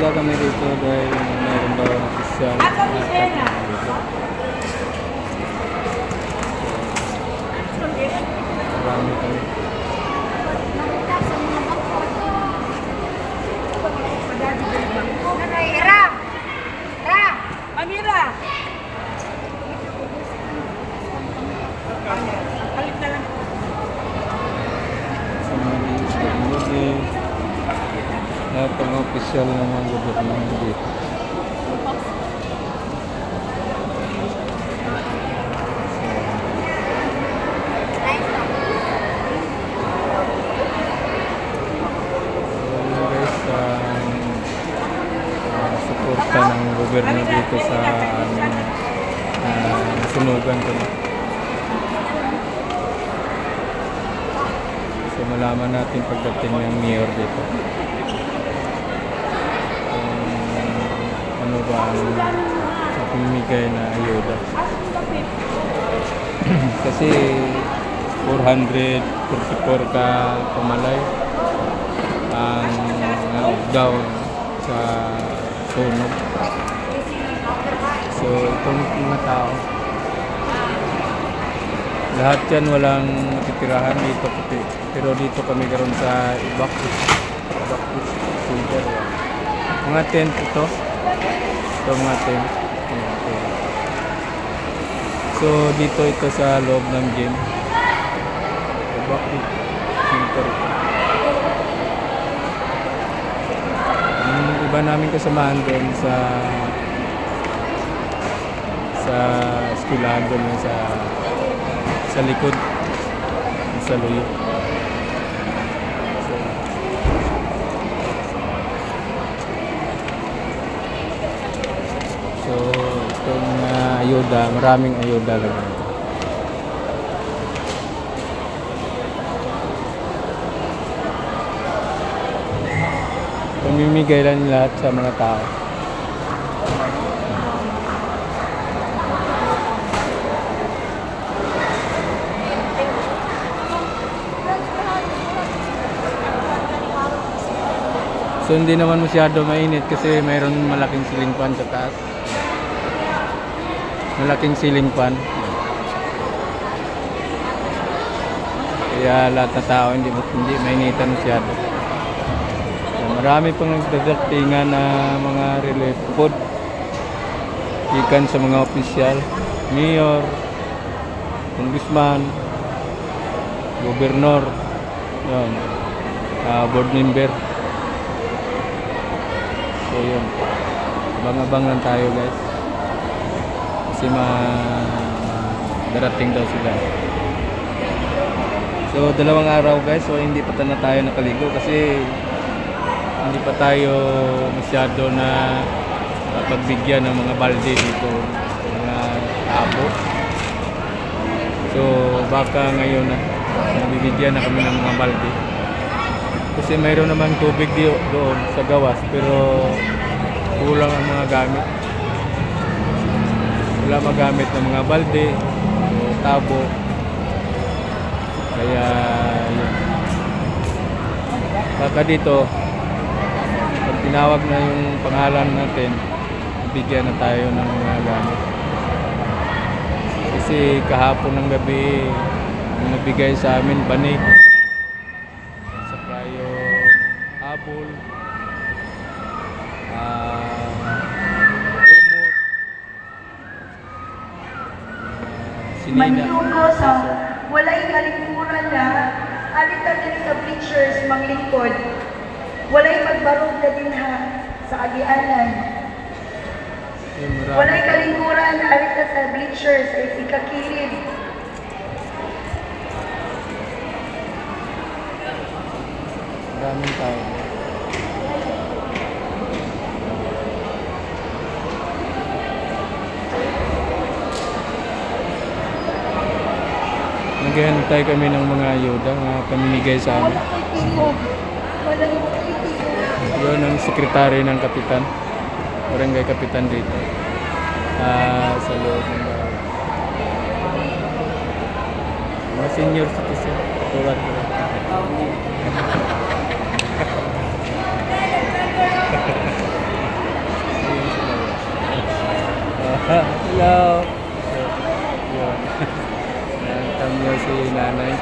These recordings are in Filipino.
Pila kami dito dahil mayroon daw official. Ako, Miss official ng mga gobyerno dito. Guys, uh, suporta ng gobyerno dito sa aming uh, sunugan ko na. So malaman natin pagdating ng mayor dito. Ang pamimigay na ayuda. Kasi 444 ka pamalay. Ang daw sa sunog. So itong mga tao. Lahat yan walang titirahan dito kasi pero dito kami karon sa Ibakis Ibakis Center. Mga tent ito ito mga tent Ayan, tent. so dito ito sa loob ng gym. Ibakis Center. Ang iba namin kasamahan doon sa sa eskwelahan doon sa sa likod sa luyo so itong uh, ayuda maraming ayuda lang pamimigay lang lahat sa mga tao So hindi naman masyado mainit kasi mayroon malaking ceiling fan sa taas. Malaking ceiling fan. Kaya lahat na tao hindi hindi mainitan masyado. So, marami pang nagdadatingan na mga relief food. Ikan sa mga opisyal, mayor, congressman, gobernador, yun, ah, board member. So yun. Abang-abang lang tayo guys. Kasi ma darating daw sila. So dalawang araw guys, so hindi pa na tayo nakaligo kasi hindi pa tayo masyado na pagbigyan ng mga balde dito, mga tabo. So baka ngayon na nabibigyan na kami ng mga balde. Kasi mayroon naman tubig doon sa gawas pero kulang ang mga gamit. Wala magamit ng mga balde o tabo. Kaya yun. Baka dito pag tinawag na yung pangalan natin, bigyan na tayo ng mga gamit. Kasi kahapon ng gabi, ang nabigay sa amin, banig Manlugo sa walay kalingkuran na alita din sa bleachers manglingkod. Walay magbarog na din ha sa agianan. Walay kalingkuran alita sa bleachers ay ikakilid. Maraming tao. Binigyan kami ng mga ayuda na paminigay sa amin. Yun ang sekretary ng kapitan. Barangay kapitan dito. Uh, sa loob ng bahay. Mga senior citizen. Tulad ko rin. Hello. Si nanay.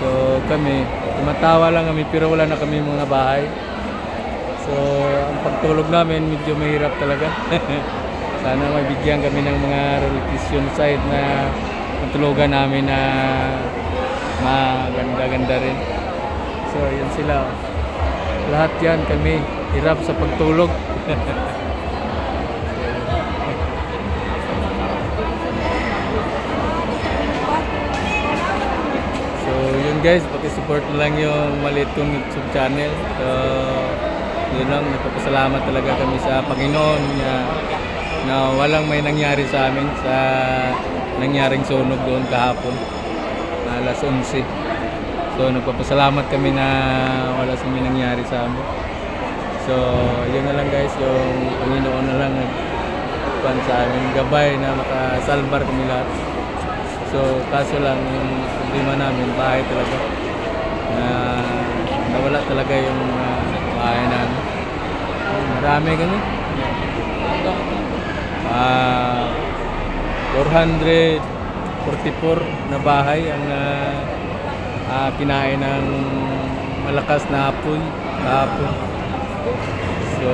so kami, tumatawa lang kami pero wala na kami mga bahay. So ang pagtulog namin medyo mahirap talaga. Sana mabigyan kami ng mga relocation site na matulugan namin na maganda-ganda rin. So yun sila. Lahat yan kami hirap sa pagtulog. guys, pakisupport lang yung maliit kong YouTube channel. So yun lang, nagpapasalamat talaga kami sa Panginoon na, na walang may nangyari sa amin sa nangyaring sunog doon kahapon alas 11. So nagpapasalamat kami na wala sa may nangyari sa amin. So yun na lang guys, yung Panginoon na lang nagpan sa amin gabay na makasalbar kami lahat. So, kaso lang yung problema namin, bahay talaga. Na nawala talaga yung uh, bahay namin. Marami ganun. Ah, 444 na bahay ang uh, ah, kinain ng malakas na hapon. Kahapon. So,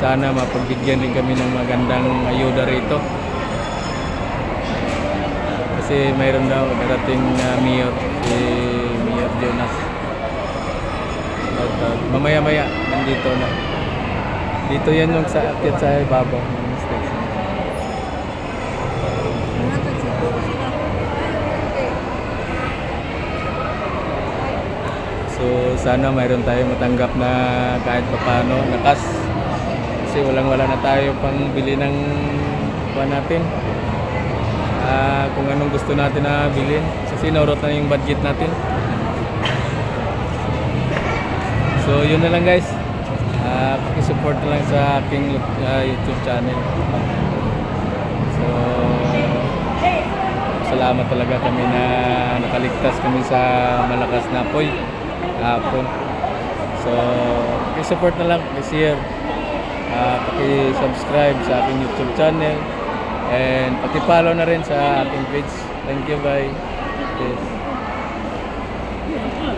sana mapagbigyan din kami ng magandang ayuda rito. Kasi mayroon daw darating na mayor, si Mayor Jonas. At, uh, mamaya-maya, nandito na. Dito yan yung sa akyat sa ibabaw ng station. So sana mayroon tayong matanggap na kahit papano nakas. Kasi walang wala na tayo pang bili ng kuha natin. Ah, kung anong gusto natin na bilhin. Kasi naurot na yung budget natin. So yun na lang guys. Ah, pakisupport na lang sa aking ah, YouTube channel. So salamat talaga kami na nakaligtas kami sa malakas na apoy kahapon. So, pakisupport na lang year. Uh, paki-subscribe sa aking YouTube channel and paki-follow na rin sa aking page. Thank you, bye. Yes.